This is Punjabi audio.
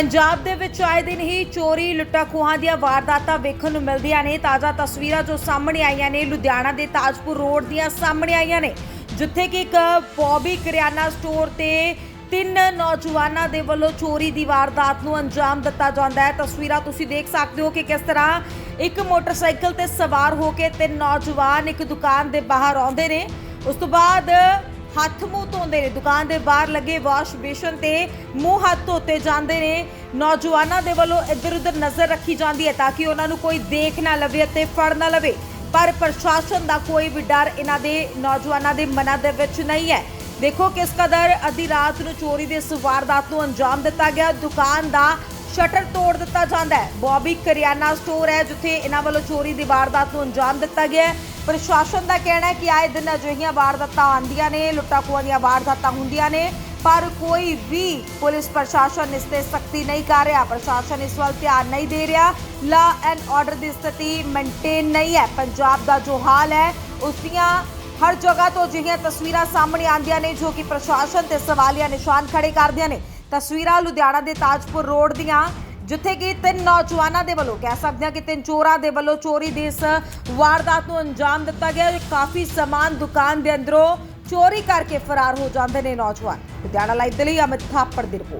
ਪੰਜਾਬ ਦੇ ਵਿੱਚ ਆਏ ਦਿਨ ਹੀ ਚੋਰੀ ਲੁੱਟਾਂ ਖੋਹਾਂ ਦੀਆਂ ਵਾਰਦਾਤਾਂ ਵੇਖਣ ਨੂੰ ਮਿਲਦੀਆਂ ਨੇ। ਤਾਜ਼ਾ ਤਸਵੀਰਾਂ ਜੋ ਸਾਹਮਣੇ ਆਈਆਂ ਨੇ, ਲੁਧਿਆਣਾ ਦੇ ਤਾਜਪੁਰ ਰੋਡ ਦੀਆਂ ਸਾਹਮਣੇ ਆਈਆਂ ਨੇ, ਜਿੱਥੇ ਕਿ ਇੱਕ ਬੌਬੀ ਕਰਿਆਨਾ ਸਟੋਰ ਤੇ ਤਿੰਨ ਨੌਜਵਾਨਾਂ ਦੇ ਵੱਲੋਂ ਚੋਰੀ ਦੀ ਵਾਰਦਾਤ ਨੂੰ ਅੰਜਾਮ ਦਿੱਤਾ ਜਾਂਦਾ ਹੈ। ਤਸਵੀਰਾਂ ਤੁਸੀਂ ਦੇਖ ਸਕਦੇ ਹੋ ਕਿ ਕਿਸ ਤਰ੍ਹਾਂ ਇੱਕ ਮੋਟਰਸਾਈਕਲ ਤੇ ਸਵਾਰ ਹੋ ਕੇ ਤਿੰਨ ਨੌਜਵਾਨ ਇੱਕ ਦੁਕਾਨ ਦੇ ਬਾਹਰ ਆਉਂਦੇ ਨੇ। ਉਸ ਤੋਂ ਬਾਅਦ ਹੱਥ ਮੂੰਹ ਧੋਂਦੇ ਨੇ। ਦੁਕਾਨ ਦੇ ਬਾਹਰ ਲੱਗੇ ਵਾਸ਼ ਬੇਸ਼ਨ ਤੇ ਮੂੰਹ ਹੱਥ ਧੋਤੇ ਜਾਂਦੇ ਨੇ। ਨੌਜਵਾਨਾਂ ਦੇ ਵੱਲੋਂ ਇੱਧਰ ਉੱਧਰ ਨਜ਼ਰ ਰੱਖੀ ਜਾਂਦੀ ਹੈ ਤਾਂ ਕਿ ਉਹਨਾਂ ਨੂੰ ਕੋਈ ਦੇਖ ਨਾ ਲਵੇ ਅਤੇ ਫੜ ਨਾ ਲਵੇ। ਪਰ ਪ੍ਰਸ਼ਾਸਨ ਦਾ ਕੋਈ ਵੀ ਡਰ ਇਹਨਾਂ ਦੇ ਨੌਜਵਾਨਾਂ ਦੇ ਮਨਾਂ ਦੇ ਵਿੱਚ ਨਹੀਂ ਹੈ। ਦੇਖੋ ਕਿਸ ਕਦਰ ਅੱਧੀ ਰਾਤ ਨੂੰ ਚੋਰੀ ਦੇ ਇਸ ਵਾਰਦਾਤ ਨੂੰ ਅੰਜਾਮ ਦਿੱਤਾ ਗਿਆ। ਦੁਕਾਨ ਦਾ ਸ਼ਟਰ ਤੋੜ ਦਿੱਤਾ ਜਾਂਦਾ ਹੈ। ਬੌਬੀ ਕਰਿਆਨਾ ਸਟੋਰ ਹੈ ਜਿੱਥੇ ਇਹਨਾਂ ਵੱਲੋਂ ਚੋਰੀ ਦੀ ਵਾਰਦਾਤ ਨੂੰ ਅੰਜਾਮ ਦਿੱਤਾ ਗਿਆ ਹੈ। ਪ੍ਰਸ਼ਾਸਨ ਦਾ ਕਹਿਣਾ ਹੈ ਕਿ ਆਏ ਦਿਨ ਅਜਿਹੀਆਂ ਵਾਰਦਾਤਾਂ ਆਉਂਦੀਆਂ ਨੇ, ਲੁੱਟਾਂ ਖੋਹਾਂ ਦੀਆਂ ਵਾਰਦਾਤਾਂ ਹੁੰਦੀਆਂ ਨੇ, ਪਰ ਕੋਈ ਵੀ ਪੁਲਿਸ ਪ੍ਰਸ਼ਾਸਨ ਇਸ ਤੇ ਸਖਤੀ ਨਹੀਂ ਕਰ ਰਿਹਾ। ਪ੍ਰਸ਼ਾਸਨ ਇਸ ਵੱਲ ਧਿਆਨ ਨਹੀਂ ਦੇ ਰਿਹਾ। ਲਾ ਐਂਡ ਆਰਡਰ ਦੀ ਸਥਿਤੀ ਮੇਨਟੇਨ ਨਹੀਂ ਹੈ। ਪੰਜਾਬ ਦਾ ਜੋ ਹਾਲ ਹੈ ਉਸ ਦੀਆਂ ਹਰ ਜਗ੍ਹਾ ਤੋਂ ਅਜਿਹੀਆਂ ਤਸਵੀਰਾਂ ਸਾਹਮਣੇ ਆਉਂਦੀਆਂ ਨੇ, ਜੋ ਕਿ ਪ੍ਰਸ਼ਾਸਨ ਤੇ ਸਵਾਲੀਆ ਨਿਸ਼ਾਨ ਖੜੇ ਕਰਦੀਆਂ ਨੇ। ਤਸਵੀਰਾਂ ਲੁਧਿਆਣਾ ਦੇ ਤਾਜਪੁਰ ਰੋਡ ਦੀਆਂ ਜਿੱਥੇ ਕਿ ਤਿੰਨ ਨੌਜਵਾਨਾਂ ਦੇ ਵੱਲੋਂ ਕਹਿ ਸਕਦੇ ਹਾਂ ਕਿ ਤਿੰਨ ਚੋਰਾਂ ਦੇ ਵੱਲੋਂ ਚੋਰੀ ਦੀ ਇਸ ਵਾਰਦਾਤ ਨੂੰ ਅੰਜਾਮ ਦਿੱਤਾ ਗਿਆ ਕਾਫੀ ਸਮਾਨ ਦੁਕਾਨ ਦੇ ਅੰਦਰੋਂ ਚੋਰੀ ਕਰਕੇ ਫਰਾਰ ਹੋ ਜਾਂਦੇ ਨੇ ਨੌਜਵਾਨ। ਲੁਧਿਆਣਾ ਲਾਈਵ ਦੇ ਲਈ ਅਮਿਤ ਥਾਪੜ ਦੀ ਰਿਪੋਰਟ।